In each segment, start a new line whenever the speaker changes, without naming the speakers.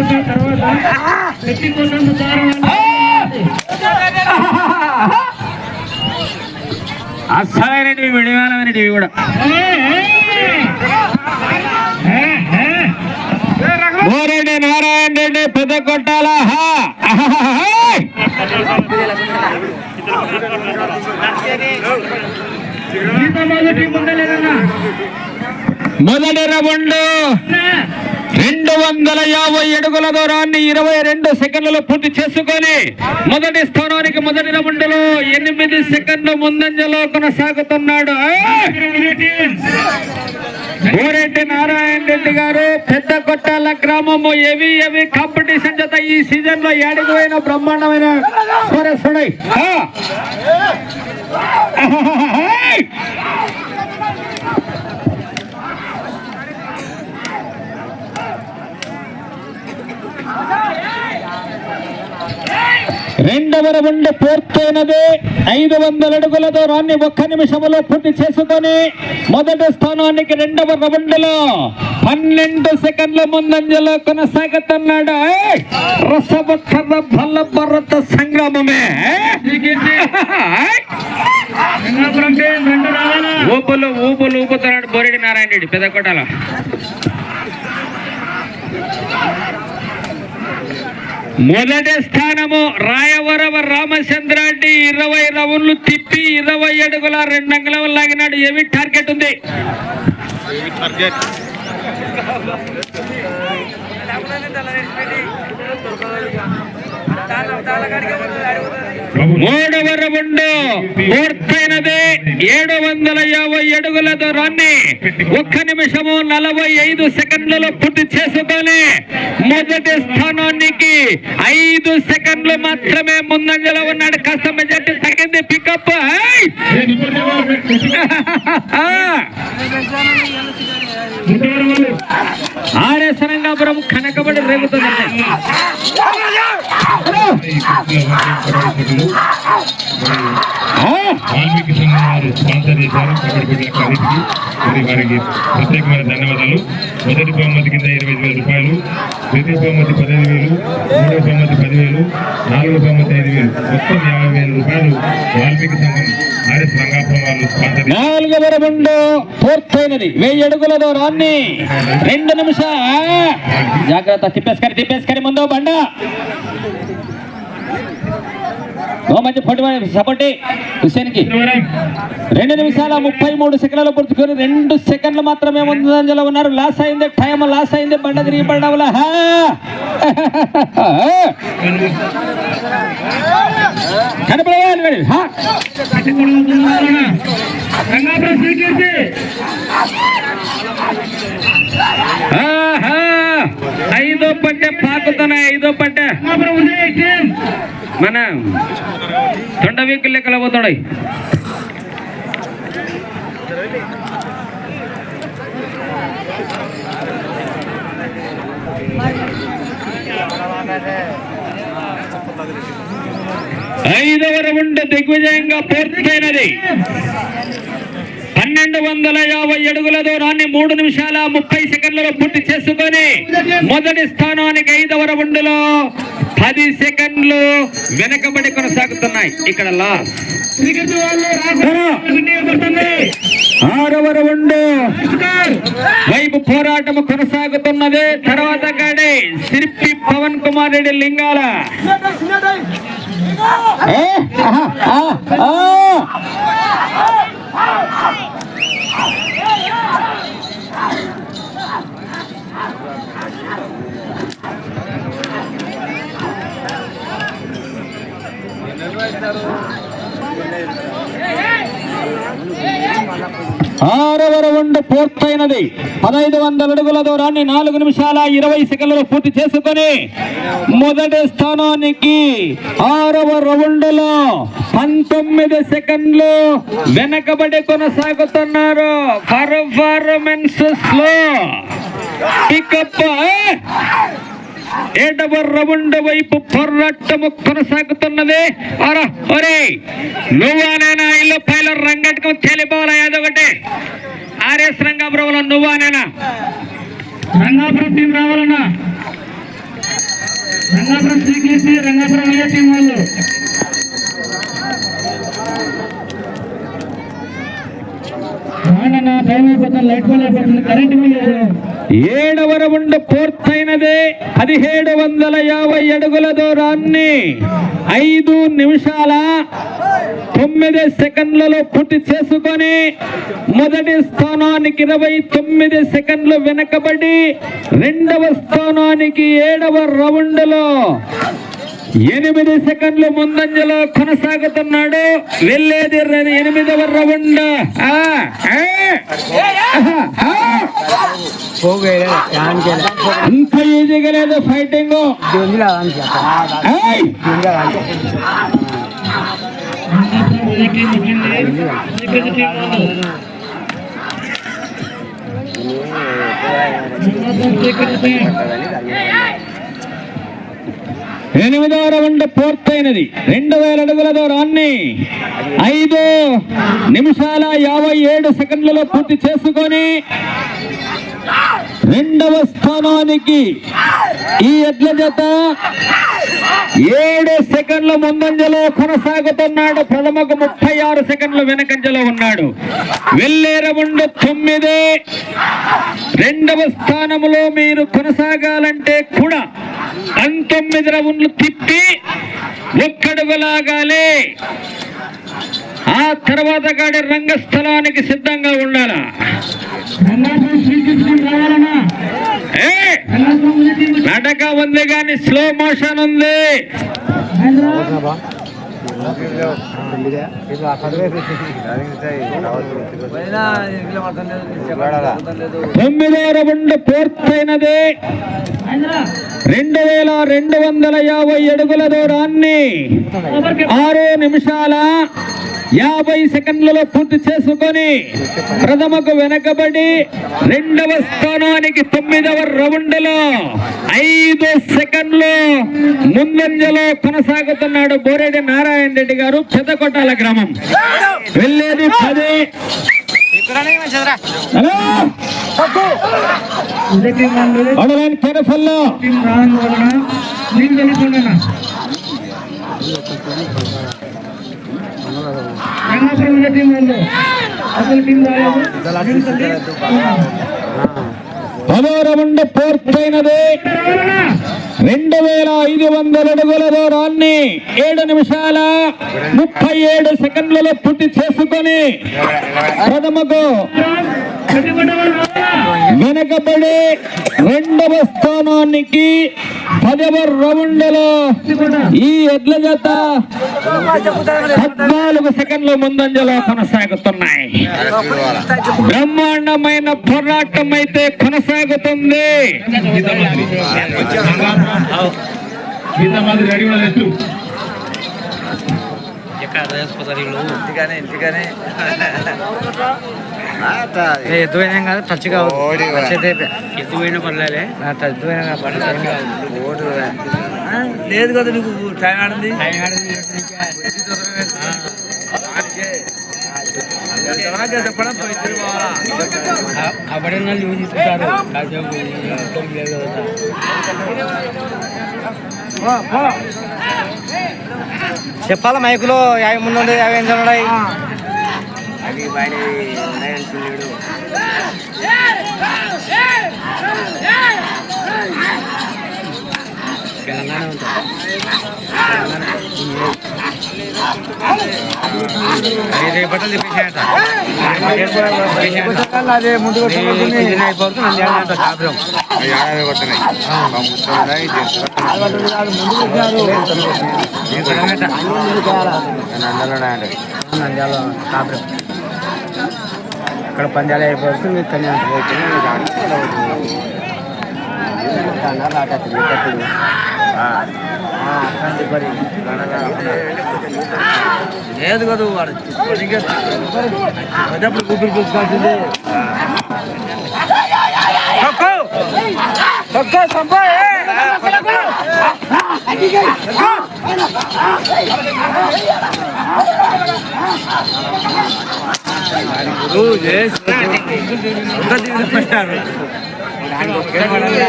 రూపాయల తర్వాత పెట్టుకోవడం
అస్సలైనటివి విడివాలమైనటివి కూడా. నారాయణ రెడ్డి పెద్ద కొట్టాల.
మొదటి
రౌండ్. రెండు వందల యాభై అడుగుల దూరాన్ని ఇరవై రెండు సెకండ్లలో పూర్తి చేసుకొని మొదటి స్థానానికి మొదటి రౌండ్లో ఎనిమిది సెకండ్లు ముందంజలో కొనసాగుతున్నాడు. గోరెడ్డి నారాయణ రెడ్డి గారు పెద్ద కొట్టాల గ్రామము ఏవి ఏవి కాంపిటీషన్ చేత ఈ సీజన్లో ఏడిపోయిన బ్రహ్మాండమైన స్వరస్సుడై రెండవ రౌండ్ పూర్తయినది. ఐదు వందల అడుగుల దూరాన్ని ఒక్క నిమిషంలో పూర్తి చేసుకొని మొదటి స్థానానికి రెండవ రౌండ్లో పన్నెండు సెకండ్ల ముందంజలో కొనసాగుతున్నాడు. ఏయ్! రసవత్తర భరత సంగ్రామమే. ఊపులు ఊపులు ఊపుతున్నాడు బోరెడ్డి నారాయణ రెడ్డి పెద్ద కొట్టాల మొదటి స్థానము రాయవరవ రామచంద్రారెడ్డి ఇరవై రౌండ్లు తిప్పి ఇరవై అడుగుల రెండు అంగుళం లాగినాడు. ఏమి టార్గెట్ ఉంది? మూడవ రౌండ్ పూర్తయినది ఏడు వందల యాభై అడుగుల దూరాన్ని ఒక్క నిమిషము నలభై ఐదు సెకండ్లలో పూర్తి చేసుకొని మొదటి స్థానానికి ఐదు సెకండ్లు మాత్రమే ముందంజలో ఉన్నాడు. కాస్త మెజార్టీ తగ్గింది. పికప్ ఆర్ఎస్ రంగాపురం కనకబడి రేగుతుంది
వాల్మీకి సంఘం వారు స్పాన్సర్ చేశారు కబడ్డీ బిడ్డల మరి వారికి ప్రత్యేకమైన ధన్యవాదాలు మొదటి బహుమతి కింద ఇరవై వేల రూపాయలు ద్వితీయ బహుమతి పదిహేను వేలు మూడవ బహుమతి పదివేలు నాలుగవ బహుమతి ఐదు వేలు మొత్తం యాభై వేల రూపాయలు వాల్మీకి సంఘం ఆర్ఎస్ రంగాపురం వాళ్ళు స్పాన్సర్
నాలుగవ రౌండ్ పూర్తయినది. వెయ్యి అడుగుల దూరాన్ని. రెండు నిమిషాలు. జాగ్రత్త తిప్పేసుకరి తిప్పేసుకరి ముందు బండ. మంచి పొట్టి సపోర్టి హుస్సేన్కి. రెండు నిమిషాల ముప్పై మూడు సెకండ్లు పుడుచుకొని రెండు సెకండ్లు మాత్రమే ముందంజలో ఉన్నారు. లాస్ అయింది టైం లాస్ అయింది. బండ తిరిగి పడడం వల్ల. హా! కనపడవాలి. ఐదో పట్టే పాకుతున్నాయి ఐదో పట్టే. మన తొండ వీకులు లెక్కలు పోతాడు. ఐదవ రౌండ్ దిగ్విజయంగా పూర్తయినది. పన్నెండు వందల యాభై అడుగుల దూరాన్ని మూడు నిమిషాల ముప్పై సెకండ్లలో పూర్తి చేసుకొని మొదటి స్థానానికి ఐదవ రౌండ్లో పది సెకండ్లు వెనకబడి కొనసాగుతున్నాయి. ఇక్కడ లాస్. ఆరవ రౌండ్. వైపు పోరాటం కొనసాగుతున్నది. తర్వాత గాడి సిరిపి పవన్ కుమార్ రెడ్డి లింగాల. పూర్తయినది. పదహైదు వందల అడుగుల దూరాన్ని నాలుగు నిమిషాల ఇరవై సెకండ్లలో పూర్తి చేసుకుని మొదటి స్థానానికి ఆరవ రౌండ్లో పంతొమ్మిది సెకండ్లు వెనకబడి కొనసాగుతున్నారు పర్ఫార్మెన్స్లో పికప్. ఏడవ రౌండ్ వైపు పోరాటము కొనసాగుతున్నది. అరా ఒరే నువ్వానేనా ఇల్లు పైలర్ రంగటకం తెలిపోవాలా? ఏదొకటి ఆర్ఎస్ రంగాపురంలో నువ్వానేనా
రంగాపురం టీం రావాలన్నా. రంగాపురం శ్రీకీర్తి రంగాపురం ఏ టీం వాళ్ళు నాన్న టైం అయిపోతుంది లైట్ పోల్ అయిపోతుంది కరెంట్ బిల్ లేదు
ఏడవ రౌండ్ పూర్తయినదే. పదిహేడు వందల యాభై అడుగుల దూరాన్ని ఐదు నిమిషాల తొమ్మిది సెకండ్లలో పూర్తి చేసుకొని మొదటి స్థానానికి ఇరవై తొమ్మిది సెకండ్లు వెనకబడి రెండవ స్థానానికి ఏడవ రౌండ్లో ఎనిమిది సెకండ్లు ముందంజలో కొనసాగుతున్నాడు. వెళ్ళేది ఎనిమిదవ రౌండ్. ఆ, ఆ, ఈజీగా లేదు ఫైటింగ్. ఏయ్!
రంగాపురం ఏ టీం వచ్చింది శ్రీకీర్తి టీం వాళ్ళు రంగాపురం శ్రీకీర్తి టీం
ఎనిమిదవ రౌండ్ పూర్తయినది. రెండు వేల అడుగుల దూరాన్ని ఐదు నిమిషాల యాభై ఏడు సెకండ్లలో పూర్తి చేసుకొని రెండవ స్థానానికి ఈ ఎడ్ల చేత ఏడు సెకండ్ల ముందంజలో కొనసాగుతున్నాడు ప్రథమకు ముప్పై ఆరు సెకండ్ల వెనకంజలో ఉన్నాడు. వెళ్ళే రౌండ్ తొమ్మిది. రెండవ స్థానంలో మీరు కొనసాగాలంటే కూడా పంతొమ్మిది రౌండ్లు తిప్పి ఒక్కడుగు లాగాలి ఆ తర్వాత కాడ రంగస్థలానికి సిద్ధంగా ఉండాలా?
రంగాపురం
నడక ఉంది కానీ స్లో మోషన్ ఉంది తొమ్మిదో రౌండ్ పూర్తయినది. రెండు వేల రెండు వందల యాభై అడుగుల దూరాన్ని ఆరు నిమిషాల యాభై సెకండ్లలో పూర్తి చేసుకొని ప్రథమకు వెనకబడి రెండవ స్థానానికి తొమ్మిదవ రౌండ్లో ఐదు సెకండ్లు ముందంజలో కొనసాగుతున్నాడు బోరెడ్డి నారాయణ రెడ్డి గారు పెద్దకొట్టాల గ్రామం. వెళ్ళేది పది. కేరఫల్లో.
టీం రావడం టీం అసలు టీం
పూర్తయినది. రెండు వేల ఐదు వందల అడుగుల దూరాన్ని ఏడు నిమిషాల ముప్పై ఏడు సెకండ్లలో పూర్తి చేసుకొని ప్రథమకు వెనకబడి రెండవ స్థానానికి పదవ రౌండ్లో ఈ ఎడ్ల జత పద్నాలుగు సెకండ్ల ముందంజలో కొనసాగుతున్నాయి. బ్రహ్మాండమైన పోరాటం అయితే కొనసాగుతుంది
గీత మాదిరి
పర్లేదు లేదు కదా నీకు టైం ఆడింది? యూజ్ తీసుకుంటారు? చెప్పాలా మైకులో యాభై ముందు యాభై ఎనిమిది ఉన్నాయి తెలంగాణ రేపటి అదే ముందు అయిపోతుంది కాపురం నంద్యాల కాపురం ఇక్కడ పంజాలు అయిపోతుంది కన్యాకుమారి లేదు కదా వాడు పెద్దప్పుడు ఊపిరి పీల్చుకోవాల్సింది తక్కువ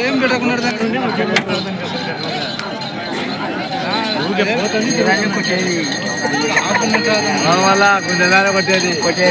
ఏం పెట్టకున్నాడు వల్ల గుండెదార కొట్టేది పడింది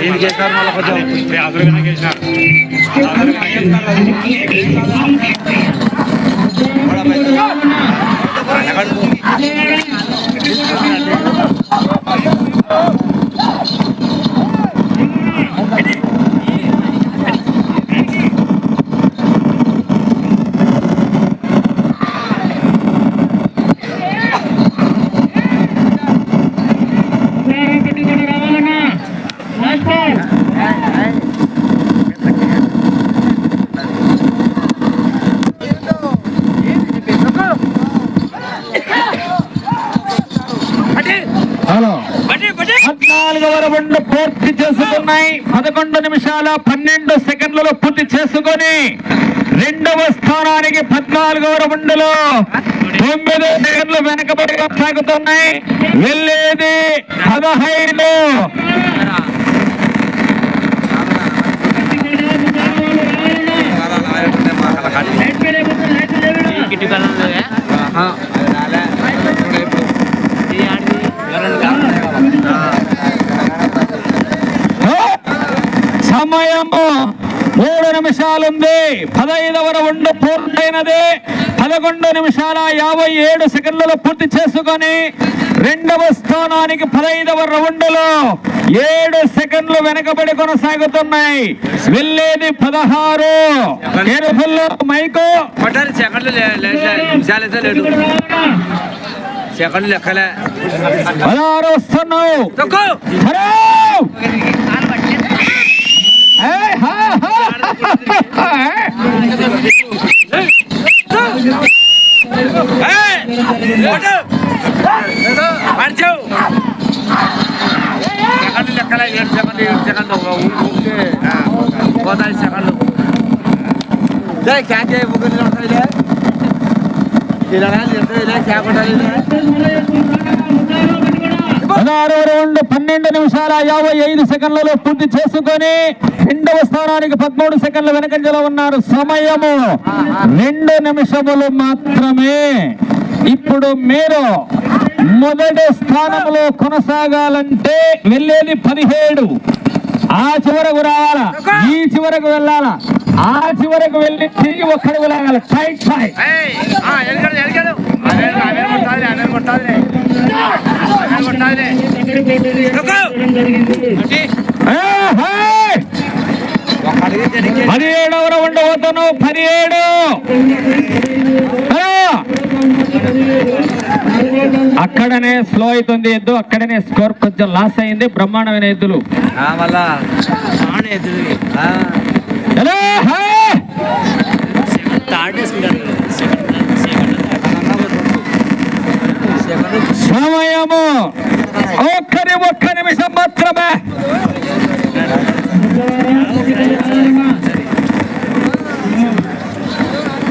ఏం చేస్తారు మళ్ళీ కొంచెం?
ఒకటి కూడా రావాలన్నా లాస్ట్ బాల్
హలో పద్నాలుగవ రౌండ్ పూర్తి చేసుకున్నాయి పదకొండు నిమిషాల పన్నెండు సెకండ్లలో పూర్తి చేసుకొని రెండవ స్థానానికి పద్నాలుగవ రౌండ్లో తొమ్మిది సెకండ్లు వెనకబడి కొనసాగుతున్నాయి. వెళ్ళేది పదహైదు.
లైట్ మీద అయిపోతుంది, లైట్ మీద లేవునా?
కిట్టు కలంలో
సమయము మూడు నిమిషాలుంది. పదహైదవ రౌండ్ పూర్తయినది. పదకొండు నిమిషాల యాభై ఏడు సెకండ్లలో పూర్తి చేసుకొని రెండవ స్థానానికి పదహైదవ రౌండ్లో ఏడు సెకండ్లు వెనకబడి కొనసాగుతున్నాయి. వెళ్ళేది పదహారు. ఎరుపుల్లో మైకు.
సెకండ్లు సెకండ్లు లెక్కలే.
పదహారు వస్తున్నావు
లెక్కలే ఏడు ఏడు సెకండ్లు క్యాచ్ ముగ్గురు
రౌండ్ పన్నెండు నిమిషాల యాభై ఐదు సెకండ్లలో పూర్తి చేసుకొని రెండవ స్థానానికి పదమూడు సెకండ్ల వెనకంజలో ఉన్నారు. సమయము రెండు నిమిషములు మాత్రమే. ఇప్పుడు మీరు మొదటి స్థానంలో కొనసాగాలంటే వెళ్ళేది పదిహేడు. ఆ చివరకు రావాలా? ఈ చివరకు వెళ్ళాలా? ఆ చివరకు వెళ్ళి తిరిగి ఒక్కడికి లాగాలి. టైట్ ఫైట్
కొట్టాలి అదే కొట్టాలి అదే కొట్టాలి
పదిహేడవ రౌండ్ పోతాను పదిహేడు హలో. అక్కడనే స్లో అవుతుంది ఎద్దు అక్కడనే స్కోర్ కొంచెం లాస్ అయింది బ్రహ్మాండమైన ఎద్దులు. హలో. సమయము ఒక్కరి ఒక్క నిమిషం మాత్రమే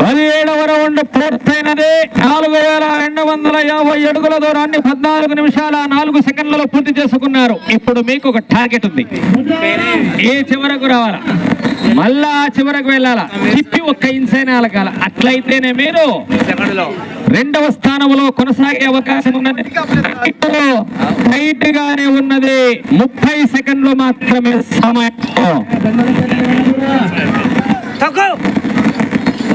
పదిహేడవ రౌండ్ పూర్తయినది నాలుగు వేల రెండు వందల యాభై అడుగుల దూరాన్ని పద్నాలుగు నిమిషాల నాలుగు సెకండ్లలో పూర్తి చేసుకున్నారు. ఇప్పుడు మీకు ఒక టార్గెట్ ఉంది. ఏ చివరకు రావాలా? మళ్ళా చివరకు వెళ్ళాలా? తిప్పి ఒక్క ఇన్సైన్ అలకాల అట్లయితేనే మీరు రెండవ స్థానంలో కొనసాగే అవకాశం ఉన్నది. ఇప్పుడు టైట్ గానే ఉన్నది. ముప్పై సెకండ్లు మాత్రమే సమయం.